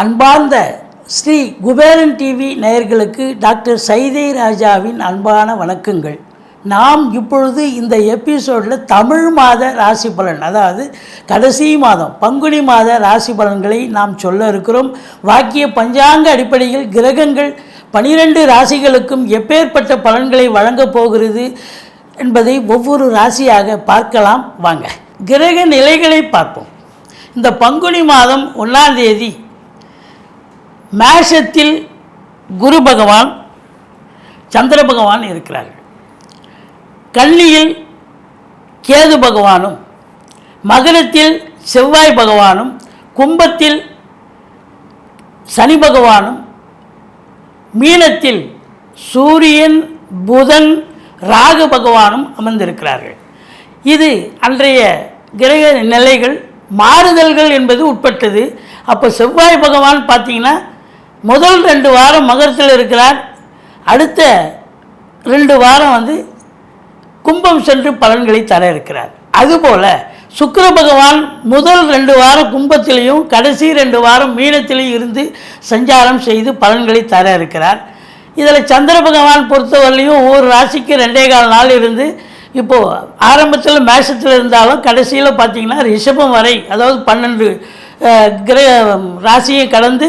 அன்பார்ந்த ஸ்ரீ குபேரன் டிவி நேயர்களுக்கு டாக்டர் சைதை ராஜாவின் அன்பான வணக்கங்கள். நாம் இப்பொழுது இந்த எபிசோடில் தமிழ் மாத ராசி பலன் அதாவது கடைசி மாதம் பங்குனி மாத ராசி பலன்களை நாம் சொல்ல இருக்கிறோம். வாக்கிய பஞ்சாங்க அடிப்படையில் கிரகங்கள் பனிரெண்டு ராசிகளுக்கும் எப்பேற்பட்ட பலன்களை வழங்கப் போகிறது? என்பதை ஒவ்வொரு ராசியாக பார்க்கலாம். வாங்க. கிரக நிலைகளை பார்ப்போம். இந்த பங்குனி மாதம் ஒன்றாம் தேதி மேஷத்தில் குரு பகவான் சந்திர பகவான் இருக்கிறார்கள். கன்னியில் கேது பகவானும் மகரத்தில் செவ்வாய் பகவானும் கும்பத்தில் சனி பகவானும் மீனத்தில் சூரியன் புதன் ராகு பகவானும் அமர்ந்திருக்கிறார்கள். இது அன்றைய கிரக நிலைகள் மாறுதல்கள் என்பது உட்பட்டது. அப்போ செவ்வாய் பகவான் பார்த்தீங்கன்னா முதல் ரெண்டு வாரம் மகரத்தில் இருக்கிறார். அடுத்த ரெண்டு வாரம் வந்து கும்பம் சென்று பலன்களை தர இருக்கிறார். அதுபோல் சுக்கர பகவான் முதல் ரெண்டு வாரம் கும்பத்திலையும் கடைசி ரெண்டு வாரம் மீனத்திலையும் இருந்து சஞ்சாரம் செய்து பலன்களை தர இருக்கிறார். இதில் சந்திர பகவான் பொறுத்தவரையிலையும் ஒவ்வொரு ராசிக்கு ரெண்டே கால் நாள் இருந்து இப்போது ஆரம்பத்தில் மேஷத்தில் இருந்தாலும் கடைசியில் பார்த்தீங்கன்னா ரிஷபம் வரை அதாவது பன்னெண்டு கிரக ராசியை கடந்து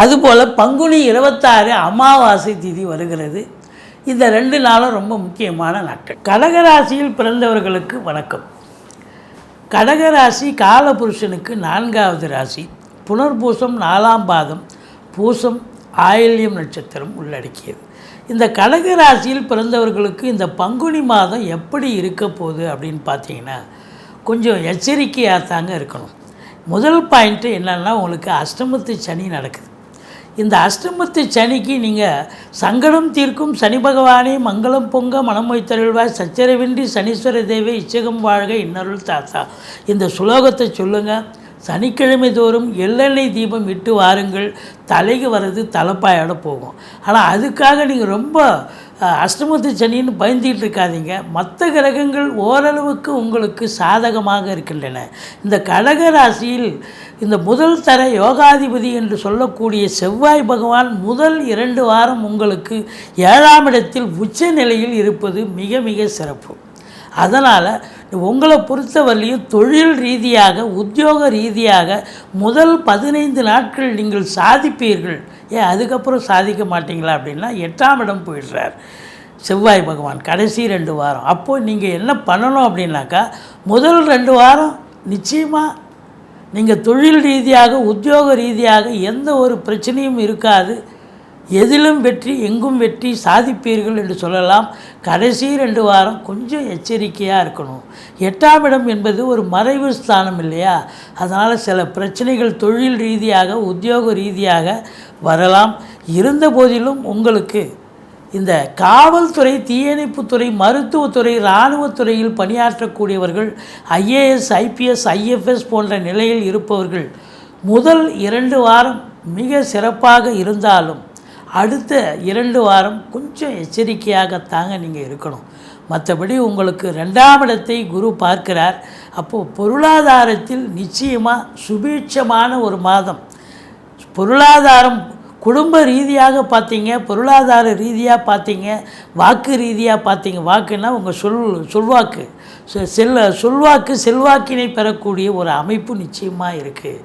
அதுபோல் பங்குனி இருபத்தாறு அமாவாசை திதி வருகிறது. இந்த ரெண்டு நாளும் ரொம்ப முக்கியமான நாட்கள். கடகராசியில் பிறந்தவர்களுக்கு வணக்கம். கடகராசி காலபுருஷனுக்கு நான்காவது ராசி. புனர்பூசம் நாலாம் பாதம் பூசம் ஆயில்யம் நட்சத்திரம் உள்ளடக்கியது. இந்த கடக ராசியில் பிறந்தவர்களுக்கு இந்த பங்குனி மாதம் எப்படி இருக்க போகுது அப்படின்னு பார்த்தீங்கன்னா கொஞ்சம் எச்சரிக்கையாக தாங்க இருக்கணும். முதல் பாயிண்ட்டு என்னென்னா உங்களுக்கு அஷ்டமத்து சனி நடக்குது. இந்த அஷ்டமத்து சனிக்கு நீங்கள் சங்கடம் தீர்க்கும் சனி பகவானே மங்களம் பொங்க மனம் வைத்தருள்வாய். சச்சரவின்றி சனீஸ்வர தேவை இச்சகம் வாழ்க இன்னருள் தாத்தா. இந்த சுலோகத்தை சொல்லுங்கள் சனிக்கிழமை தோறும் எள்ளெண்ணெய் தீபம் இட்டு வாருங்கள். தலைக்கு வர்றது தலைப்பாயோட போகும். ஆனால் அதுக்காக நீங்கள் ரொம்ப அஷ்டமத்து சனின்னு பயந்துகிட்டு இருக்காதீங்க. மற்ற கிரகங்கள் ஓரளவுக்கு உங்களுக்கு சாதகமாக இருக்கின்றன. இந்த கடக ராசியில் இந்த முதல் தர யோகாதிபதி என்று சொல்லக்கூடிய செவ்வாய் பகவான் முதல் இரண்டு வாரம் உங்களுக்கு ஏழாம் இடத்தில் உச்ச நிலையில் இருப்பது மிக மிக சிறப்பு. அதனால் உங்களை பொறுத்தவரையிலையும் தொழில் ரீதியாக உத்தியோக ரீதியாக முதல் பதினைந்து நாட்கள் நீங்கள் சாதிப்பீர்கள். ஏன் அதுக்கப்புறம் சாதிக்க மாட்டீங்களா அப்படின்னா எட்டாம் இடம் போயிடுறார் செவ்வாய் பகவான். கடைசி ரெண்டு வாரம். அப்போது நீங்கள் என்ன பண்ணணும் அப்படின்னாக்கா முதல் ரெண்டு வாரம் நிச்சயமாக நீங்கள் தொழில் ரீதியாக உத்தியோக ரீதியாக எந்த ஒரு பிரச்சனையும் இருக்காது. எதிலும் வெற்றி எங்கும் வெற்றி சாதிப்பீர்கள் என்று சொல்லலாம். கடைசி ரெண்டு வாரம் கொஞ்சம் எச்சரிக்கையாக இருக்கணும். எட்டாம் இடம் என்பது ஒரு மறைவு ஸ்தானம் இல்லையா? அதனால் சில பிரச்சனைகள் தொழில் ரீதியாக உத்தியோக ரீதியாக வரலாம். இருந்த போதிலும் உங்களுக்கு இந்த காவல்துறை தீயணைப்புத்துறை மருத்துவத்துறை இராணுவத்துறையில் பணியாற்றக்கூடியவர்கள் ஐஏஎஸ் ஐபிஎஸ் ஐஎஃப்எஸ் போன்ற நிலையில் இருப்பவர்கள் முதல் இரண்டு வாரம் மிக சிறப்பாக இருந்தாலும் அடுத்த இரண்டு வாரம் கொஞ்சம் எச்சரிக்கையாகத்தாங்க நீங்கள் இருக்கணும். மற்றபடி உங்களுக்கு ரெண்டாம் இடத்தை குரு பார்க்கிறார். அப்போது பொருளாதாரத்தில் நிச்சயமாக சுபீட்சமான ஒரு மாதம். பொருளாதாரம் குடும்ப ரீதியாக பார்த்தீங்க பொருளாதார ரீதியாக பார்த்தீங்க வாக்கு ரீதியாக பார்த்தீங்க வாக்குன்னா உங்கள் சொல் சொல்வாக்கு. செ- செல்ல சொல்வாக்கு செல்வாக்கினை பெறக்கூடிய ஒரு அமைப்பு நிச்சயமாக இருக்குது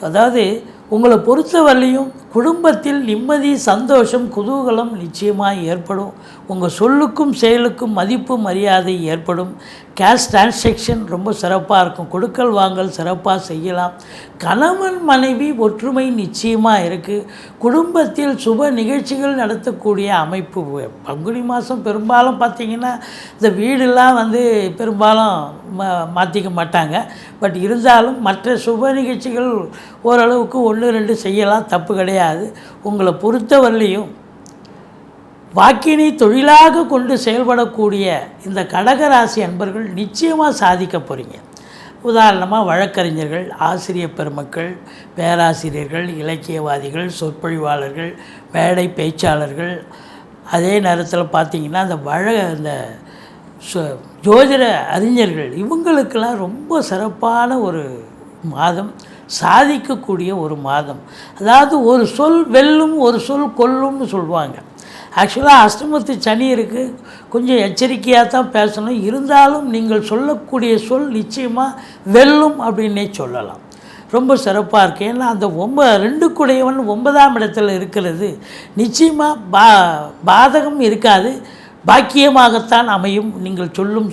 அதாவது உங்களை பொறுத்தவரையும் குடும்பத்தில் நிம்மதி சந்தோஷம் குதூகலம் நிச்சயமாக ஏற்படும். உங்கள் சொல்லுக்கும் செயலுக்கும் மதிப்பு மரியாதை ஏற்படும். கேஷ் டிரான்சாக்ஷன் ரொம்ப சிறப்பாக இருக்கும். கொடுக்கல் வாங்கல் சிறப்பாக செய்யலாம். கணவன் மனைவி ஒற்றுமை நிச்சயமாக இருக்குது குடும்பத்தில் சுப நிகழ்ச்சிகள் நடத்தக்கூடிய அமைப்பு. பங்குனி மாதம் பெரும்பாலும் பார்த்திங்கன்னா இந்த வீடெல்லாம் வந்து பெரும்பாலும் மா மாற்றிக்க மாட்டாங்க. பட் இருந்தாலும் மற்ற சுப நிகழ்ச்சிகள் ஓரளவுக்கு ஒன்று ரெண்டு செய்யலாம். தப்பு கிடையாது. உங்களை பொறுத்தவரையிலையும் வாக்கினை தொழிலாக கொண்டு செயல்படக்கூடிய இந்த கடகராசி அன்பர்கள் நிச்சயமாக சாதிக்க போகிறீங்க உதாரணமாக வழக்கறிஞர்கள் ஆசிரியர் பெருமக்கள் பேராசிரியர்கள் இலக்கியவாதிகள் சொற்பொழிவாளர்கள் மேடை பேச்சாளர்கள். அதே நேரத்தில் பார்த்தீங்கன்னா அந்த வழ அந்த ஜோதிட அறிஞர்கள் இவங்களுக்கெல்லாம் ரொம்ப சிறப்பான ஒரு மாதம் சாதிக்கக்கூடிய ஒரு மாதம். அதாவது ஒரு சொல் வெல்லும் ஒரு சொல் கொல்லும்னு சொல்லுவாங்க. ஆக்சுவலாக அஷ்டமத்து சனி இருக்குது கொஞ்சம் எச்சரிக்கையாக தான் பேசணும். இருந்தாலும் நீங்கள் சொல்லக்கூடிய சொல் நிச்சயமாக வெல்லும் அப்படின்னே சொல்லலாம். ரொம்ப சிறப்பாக இருக்குது ஏன்னா அந்த ஒம்ப ரெண்டு குடையவன் ஒன்பதாம் இடத்துல இருக்கிறது. நிச்சயமாக பா பாதகம் இருக்காது. பாக்கியமாகத்தான் அமையும். நீங்கள் சொல்லும்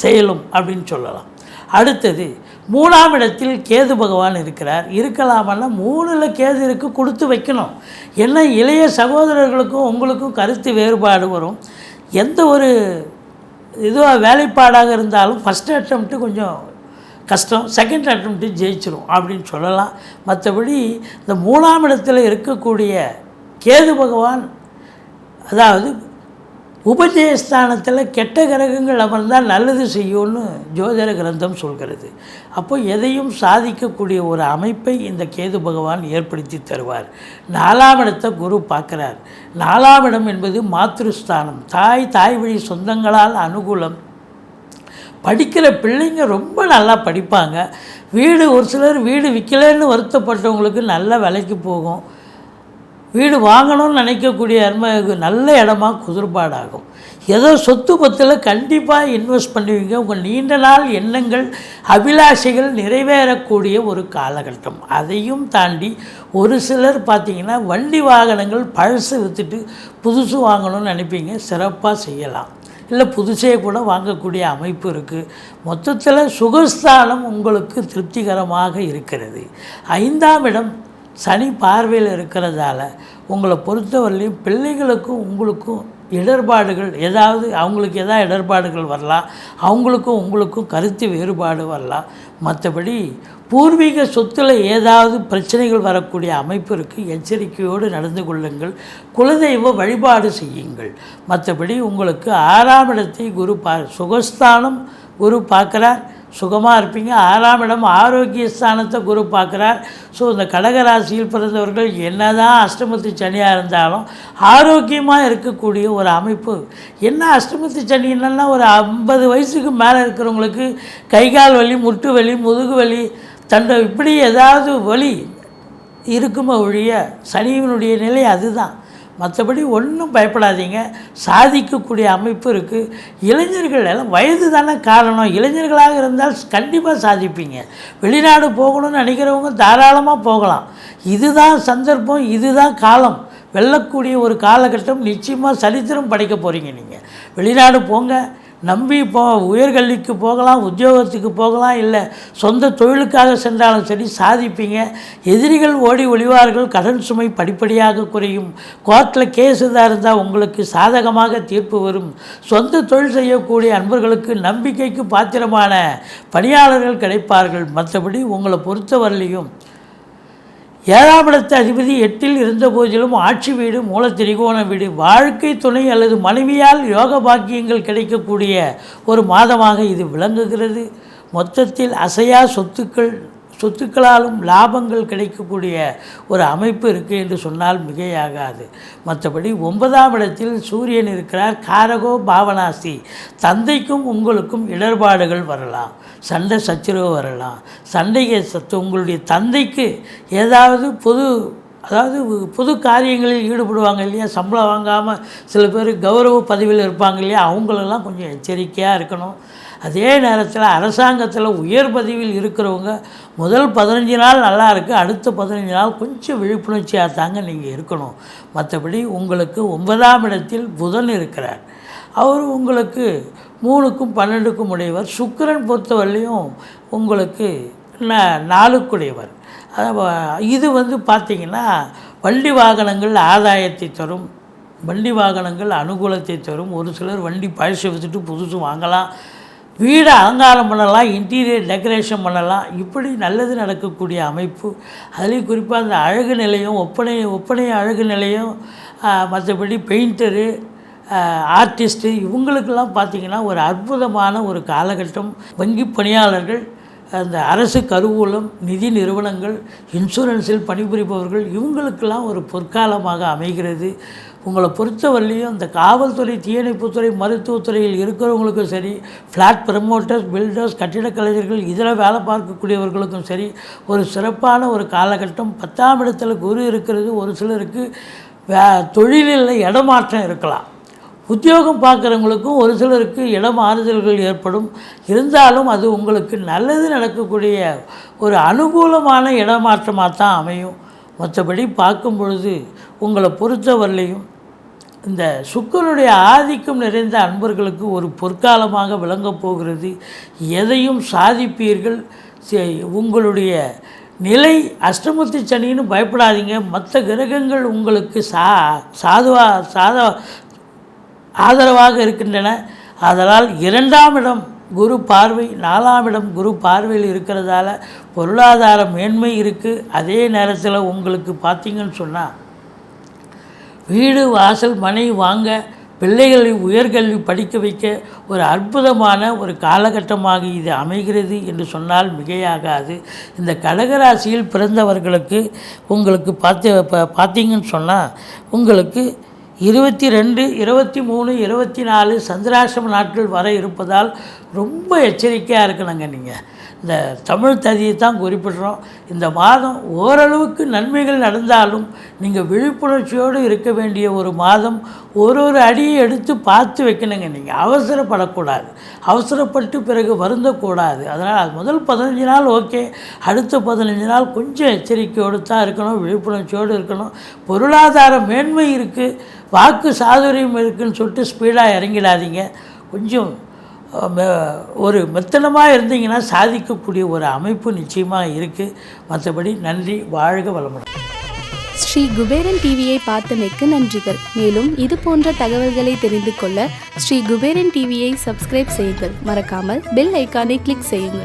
செயலும் அப்படின்னு சொல்லலாம். அடுத்தது மூணாம் இடத்தில் கேது பகவான் இருக்கிறார். இருக்கலாமல்ல மூணில் கேது இருக்கு கொடுத்து வைக்கணும். என்ன இளைய சகோதரர்களுக்கும் உங்களுக்கும் கருத்து வேறுபாடு வரும். எந்த ஒரு இதுவாக வேலைப்பாடாக இருந்தாலும் ஃபஸ்ட் அட்டம்ப்ட்டு கொஞ்சம் கஷ்டம். செகண்ட் அட்டம்ப்ட்டு ஜெயிச்சிடும் அப்படின்னு சொல்லலாம். மற்றபடி இந்த மூணாம் இடத்தில் இருக்கக்கூடிய கேது பகவான் அதாவது உபஜயஸ்தானத்தில் கெட்ட கிரகங்கள் அமர்ந்தால் நல்லது செய்யும்னு ஜோதிட கிரந்தம் சொல்கிறது. அப்போ எதையும் சாதிக்கக்கூடிய ஒரு அமைப்பை இந்த கேது பகவான் ஏற்படுத்தி தருவார். நாலாம் இடத்தை குரு பார்க்குறார். நாலாம் இடம் என்பது மாத்ருஸ்தானம். தாய் தாய் வழி சொந்தங்களால் அனுகூலம். படிக்கிற பிள்ளைங்க ரொம்ப நல்லா படிப்பாங்க. வீடு ஒரு சிலர் வீடு விற்கலன்னு வருத்தப்பட்டவங்களுக்கு நல்ல விலைக்கு போகும். வீடு வாங்கணும்னு நினைக்கக்கூடிய அருமை நல்ல இடமா குதிர்பாடாகும். ஏதோ சொத்து பத்தில் கண்டிப்பாக இன்வெஸ்ட் பண்ணுவீங்க. உங்கள் நீண்ட நாள் எண்ணங்கள் அபிலாஷைகள் நிறைவேறக்கூடிய ஒரு காலகட்டம். அதையும் தாண்டி ஒரு சிலர் பார்த்திங்கன்னா வண்டி வாகனங்கள் பழசு விற்றுட்டு புதுசு வாங்கணும்னு நினைப்பீங்க. சிறப்பாக செய்யலாம். இல்லை புதுசே கூட வாங்கக்கூடிய அமைப்பு இருக்குது மொத்தத்தில் சுகஸ்தானம் உங்களுக்கு திருப்திகரமாக இருக்கிறது. ஐந்தாம் இடம் சனி பார்வையில் இருக்கிறதால உங்களை பொறுத்தவரையிலையும் பிள்ளைகளுக்கும் உங்களுக்கும் இடர்பாடுகள் ஏதாவது அவங்களுக்கு எதாவது இடர்பாடுகள் வரலாம் அவங்களுக்கும் உங்களுக்கும் கருத்து வேறுபாடு வரலாம். மற்றபடி பூர்வீக சொத்தில் ஏதாவது பிரச்சனைகள் வரக்கூடிய அமைப்பிற்கு எச்சரிக்கையோடு நடந்து கொள்ளுங்கள். குலதெய்வ வழிபாடு செய்யுங்கள். மற்றபடி உங்களுக்கு ஆறாம் இடத்தை குரு பா சுகஸ்தானம் குரு பார்க்குறார். சுகமாக இருப்பீங்க. ஆறாம் இடம் ஆரோக்கிய ஸ்தானத்தை குரு பார்க்குறார். ஸோ இந்த கடகராசியில் பிறந்தவர்கள் என்னதான் அஷ்டமத்து சனியாக இருந்தாலும் ஆரோக்கியமாக இருக்கக்கூடிய ஒரு அமைப்பு. என்ன அஷ்டமத்து சனின்னா ஒரு ஐம்பது வயசுக்கு மேலே இருக்கிறவங்களுக்கு கை கால் வலி முட்டு வலி முதுகு வலி தண்டை இப்படி ஏதாவது வலி இருக்குமே ஒழிய சனியினுடைய நிலை அதுதான். மற்றபடி ஒன்றும் பயப்படாதீங்க. சாதிக்கக்கூடிய அமைப்பு இருக்குது இளைஞர்கள் எல்லாம் வயது தானே காரணம். இளைஞர்களாக இருந்தால் கண்டிப்பாக சாதிப்பீங்க. வெளிநாடு போகணும்னு நினைக்கிறவங்க தாராளமாக போகலாம். இதுதான் சந்தர்ப்பம் இதுதான் காலம். வெல்லக்கூடிய ஒரு காலகட்டம் நிச்சயமாக சரித்திரம் படைக்க போகிறீங்க நீங்கள் வெளிநாடு போங்க. நம்பி போ உயர்கல்விக்கு போகலாம் உத்தியோகத்துக்கு போகலாம் இல்லை சொந்த தொழிலுக்காக சென்றாலும் சரி சாதிப்பீங்க. எதிரிகள் ஓடி ஒளிவார்கள் கடன் சுமை படிப்படியாக குறையும். கோர்ட்டில் கேஸ் இதாக இருந்தால் உங்களுக்கு சாதகமாக தீர்ப்பு வரும். சொந்த தொழில் செய்யக்கூடிய அன்பர்களுக்கு நம்பிக்கைக்கு பாத்திரமான பணியாளர்கள் கிடைப்பார்கள். மற்றபடி உங்களை பொறுத்தவரையிலையும் ஏழாம் இடத்து அதிபதி எட்டில் இருந்த போதிலும் ஆட்சி வீடு மூல திரிகோண வீடு வாழ்க்கை துணை அல்லது மனைவியால் யோக பாக்கியங்கள் கிடைக்கக்கூடிய ஒரு மாதமாக இது விளங்குகிறது. மொத்தத்தில் அசையா சொத்துக்கள் சொத்துக்களாலும் லாபங்கள் கிடைக்கக்கூடிய ஒரு அமைப்பு இருக்குது என்று சொன்னால் மிகையாகாது. மற்றபடி ஒன்பதாம் இடத்தில் சூரியன் இருக்கிறார். காரகோ பாவனாசி. தந்தைக்கும் உங்களுக்கும் இடர்பாடுகள் வரலாம். சண்டை சச்சரவு வரலாம். சண்டைக்கு சத்து உங்களுடைய தந்தைக்கு ஏதாவது பொது அதாவது புது காரியங்களில் ஈடுபடுவாங்க இல்லையா? சம்பளம் வாங்காமல் சில பேர் கௌரவ பதவியில் இருப்பாங்க இல்லையா? அவங்களெல்லாம் கொஞ்சம் எச்சரிக்கையாக இருக்கணும். அதே நேரத்தில் அரசாங்கத்தில் உயர் பதவியில் இருக்கிறவங்க முதல் பதினஞ்சு நாள் நல்லா இருக்குது அடுத்த பதினஞ்சு நாள் கொஞ்சம் விழிப்புணர்ச்சியாக தாங்க நீங்கள் இருக்கணும். மற்றபடி உங்களுக்கு ஒன்பதாம் இடத்தில் புதன் இருக்கிறார். அவர் உங்களுக்கு மூணுக்கும் பன்னெண்டுக்கும் உடையவர். சுக்கிரன் பொறுத்தவரையிலையும் உங்களுக்கு ந- நாலுக்குடையவர் இது வந்து பார்த்திங்கன்னா வண்டி வாகனங்கள் ஆதாயத்தை தரும். வண்டி வாகனங்கள் அனுகூலத்தை தரும். ஒரு சிலர் வண்டி பழசு விற்றுட்டு புதுசு வாங்கலாம். வீடை அலங்காரம் பண்ணலாம். இன்டீரியர் டெக்கரேஷன் பண்ணலாம். இப்படி நல்லது நடக்கக்கூடிய அமைப்பு. அதுலேயும் குறிப்பாக அந்த அழகு நிலையம் ஒப்பனை ஒப்பனை அழகு நிலையம் மற்றபடி பெயிண்டரு ஆர்டிஸ்ட்டு இவங்களுக்கெல்லாம் பார்த்திங்கன்னா ஒரு அற்புதமான ஒரு காலகட்டம். வங்கி பணியாளர்கள் அந்த அரசு கருவூலம் நிதி நிறுவனங்கள் இன்சூரன்ஸில் பணிபுரிபவர்கள் இவங்களுக்கெல்லாம் ஒரு பொற்காலமாக அமைகிறது. உங்களை பொறுத்தவரையிலையும் இந்த காவல்துறை தீயணைப்புத்துறை மருத்துவத்துறையில் இருக்கிறவங்களுக்கும் சரி ஃப்ளாட் ப்ரமோட்டர்ஸ் பில்டர்ஸ் கட்டிடக் கலைஞர்கள் இதில் வேலை பார்க்கக்கூடியவர்களுக்கும் சரி ஒரு சிறப்பான ஒரு காலகட்டம். பத்தாம் இடத்துல குரு இருக்கிறது ஒரு சிலருக்கு வே தொழிலில் இடமாற்றம் இருக்கலாம். உத்தியோகம் பார்க்குறவங்களுக்கும் ஒரு சிலருக்கு இடம் ஆறுதல்கள் ஏற்படும். இருந்தாலும் அது உங்களுக்கு நல்லது நடக்கக்கூடிய ஒரு அனுகூலமான இடமாற்றமாக தான் அமையும். மற்றபடி பார்க்கும் பொழுது உங்களை பொறுத்தவரையிலையும் இந்த சுக்கரனுடைய ஆதிக்கம் நிறைந்த அன்பர்களுக்கு ஒரு பொற்காலமாக விளங்கப் போகிறது. எதையும் சாதிப்பீர்கள். உங்களுடைய நிலை அஷ்டமத்து சனின்னு பயப்படாதீங்க. மற்ற கிரகங்கள் உங்களுக்கு சா சாதுவா சாத ஆதரவாக இருக்கின்றன. அதனால் இரண்டாம் இடம் குரு பார்வை நாலாம் இடம் குரு பார்வையில் இருக்கிறதால பொருளாதார மேன்மை இருக்குது அதே நேரத்தில் உங்களுக்கு பார்த்தீங்கன்னு சொன்னால் வீடு வாசல் மனை வாங்க பிள்ளைகளை உயர்கல்வி படிக்க வைக்க ஒரு அற்புதமான ஒரு காலகட்டமாக இது அமைகிறது என்று சொன்னால் மிகையாகாது. இந்த கடகராசியில் பிறந்தவர்களுக்கு உங்களுக்கு பார்த்து பா- பார்த்தீங்கன்னு சொன்னால் உங்களுக்கு இருபத்தி ரெண்டு இருபத்தி மூணு இருபத்தி நாலு சந்திராசிரம நாட்கள் வர இருப்பதால் ரொம்ப எச்சரிக்கையாக இருக்கணுங்க நீங்கள் இந்த தமிழ் ததியை தான் குறிப்பிடுறோம். இந்த மாதம் ஓரளவுக்கு நன்மைகள் நடந்தாலும் நீங்கள் விழிப்புணர்ச்சியோடு இருக்க வேண்டிய ஒரு மாதம் ஒரு ஒரு அடியை எடுத்து பார்த்து வைக்கணுங்க நீங்கள் அவசரப்படக்கூடாது. அவசரப்பட்டு பிறகு வருந்தக்கூடாது. அதனால் முதல் பதினஞ்சு நாள் ஓகே. அடுத்த பதினஞ்சு நாள் கொஞ்சம் எச்சரிக்கையோடு தான் இருக்கணும் விழிப்புணர்ச்சியோடு இருக்கணும். பொருளாதார மேன்மை இருக்குது வாக்கு சாதுரியம் இருக்குன்னு சொல்லிட்டு ஸ்பீடாக இறங்கிடாதீங்க. கொஞ்சம் ஒரு மெத்தனமாக இருந்தீங்கன்னா சாதிக்கக்கூடிய ஒரு அமைப்பு நிச்சயமாக இருக்குது மற்றபடி நன்றி வாழ்க வளமுடன். ஸ்ரீ குபேரன் டிவியை பார்த்தமைக்கு நன்றிகள். மேலும் இது போன்ற தகவல்களை தெரிந்து கொள்ள ஸ்ரீ குபேரன் டிவியை சப்ஸ்கிரைப் செய்யுங்கள். மறக்காமல் பெல் ஐக்கானை கிளிக் செய்யுங்கள்.